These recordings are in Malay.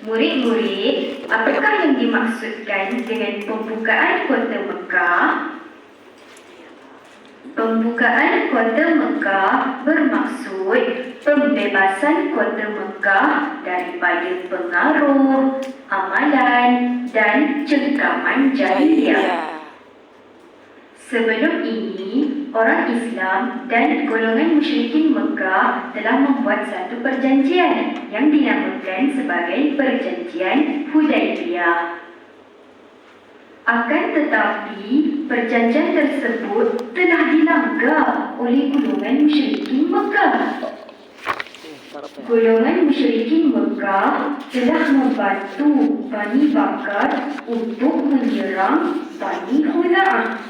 Murid-murid, apakah yang dimaksudkan dengan pembukaan kota Mekah? Pembukaan kota Mekah bermaksud pembebasan kota Mekah daripada pengaruh, amalan dan cengkaman jahiliah. Sebelum ini, orang Islam dan golongan musyrikin Mekah telah membuat satu perjanjian yang dinamakan sebagai Perjanjian Hudaibiyah. Akan tetapi, perjanjian tersebut telah dilanggar oleh golongan musyrikin Mekah. Golongan musyrikin Mekah telah membantu Bani Bakar untuk menyerang Bani Khuza'ah.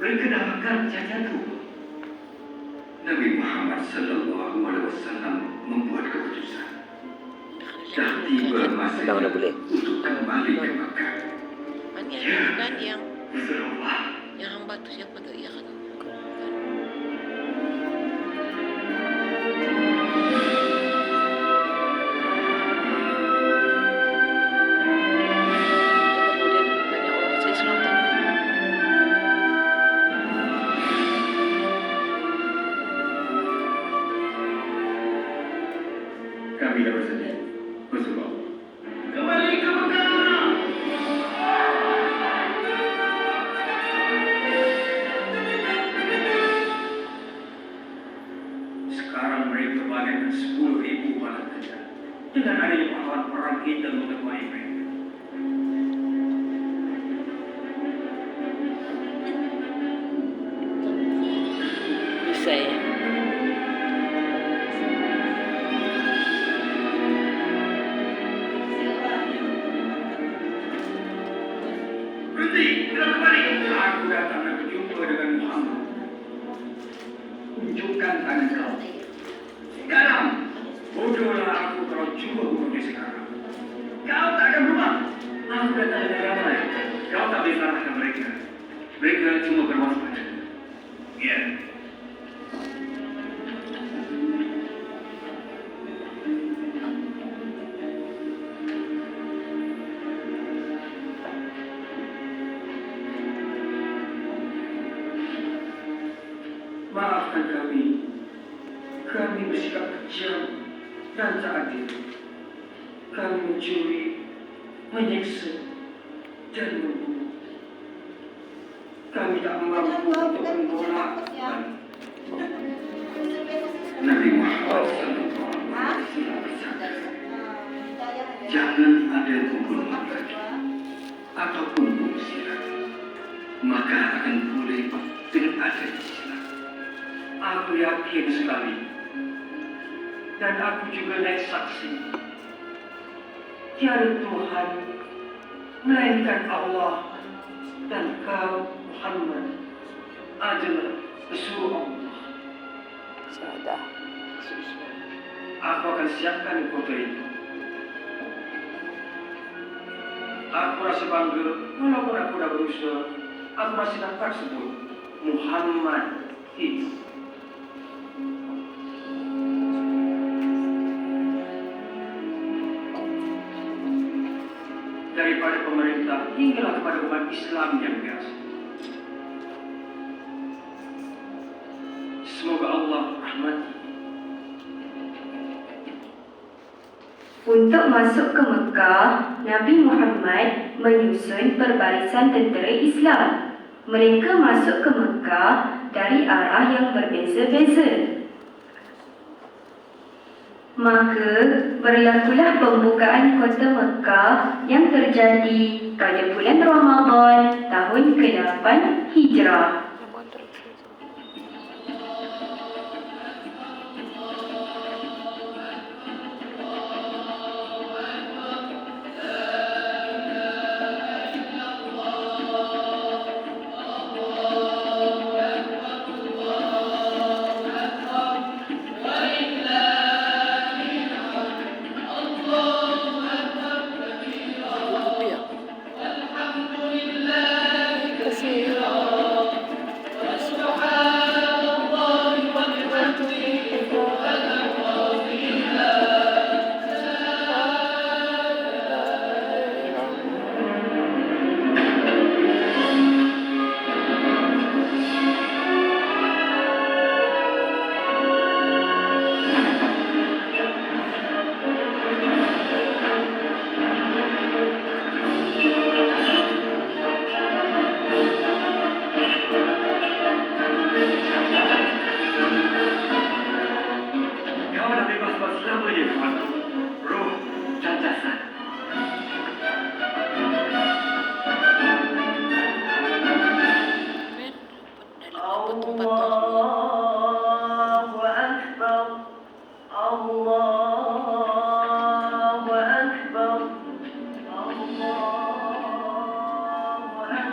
Mereka dah makan jatuh. Nabi Muhammad sallallahu alaihi wasallam membuat keputusan. Dah tiba masa untuk kembali ke Makkah. Mana yang bukan yang Rasulullah. yang hamba tu siapa tu? Ya kan? Bersedia. Rasulullah. Kembali ke Mekah. Sekarang mereka bagaikan sepuluh ribu bala. Dengan adanya pahlawan perang kita mengetuai mereka. Cuma berwaspada. Ya. Maafkan kami. Kami bersikap kejam dan tak adil. Kami mencuri, menyiksa dan membunuh. Kami tak mampu untuk menolak Nabi Muhammad Jangan ada pembunuhan lagi ataupun pengusiran. Maka akan pulih dengan adanya Islam. Aku yakin sekali. Dan aku juga naik saksi. Tiada Tuhan melainkan Allah dan kau Muhammad adalah pesuruh Allah. Syahadah. Aku akan siapkan kota itu. Aku rasa bangga walaupun aku dah berusaha, aku masih dapat sebut Muhammad hidup. Pemerintah hinggalah kepada umat Islam yang biasa. Semoga Allah rahmati Untuk masuk ke Mekah, Nabi Muhammad menyusun perbarisan tentera Islam. Mereka masuk ke Mekah dari arah yang berbeza-beza. Maka berlakulah pembukaan kota Mekah yang terjadi pada bulan Ramadan tahun ke-8 Hijrah.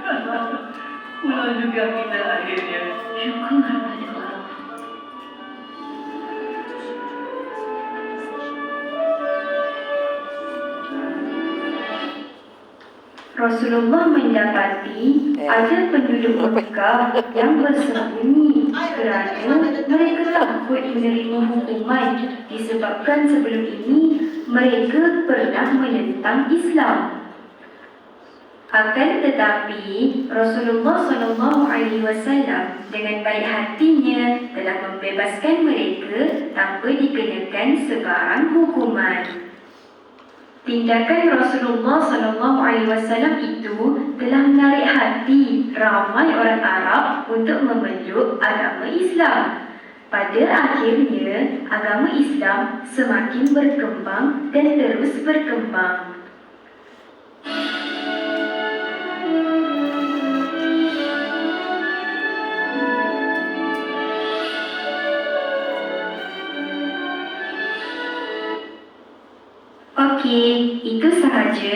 Pulang juga kita akhirnya. Syukur pada Allah Rasulullah mendapati ada penduduk Mekah yang bersembunyi kerana mereka takut menerima hukuman disebabkan sebelum ini mereka pernah menentang Islam. Akan tetapi Rasulullah sallallahu alaihi wasallam dengan baik hatinya telah membebaskan mereka tanpa dikenakan sebarang hukuman. Tindakan Rasulullah sallallahu alaihi wasallam itu telah menarik hati ramai orang Arab untuk memeluk agama Islam. Pada akhirnya, agama Islam semakin berkembang dan terus berkembang. Okey, itu sahaja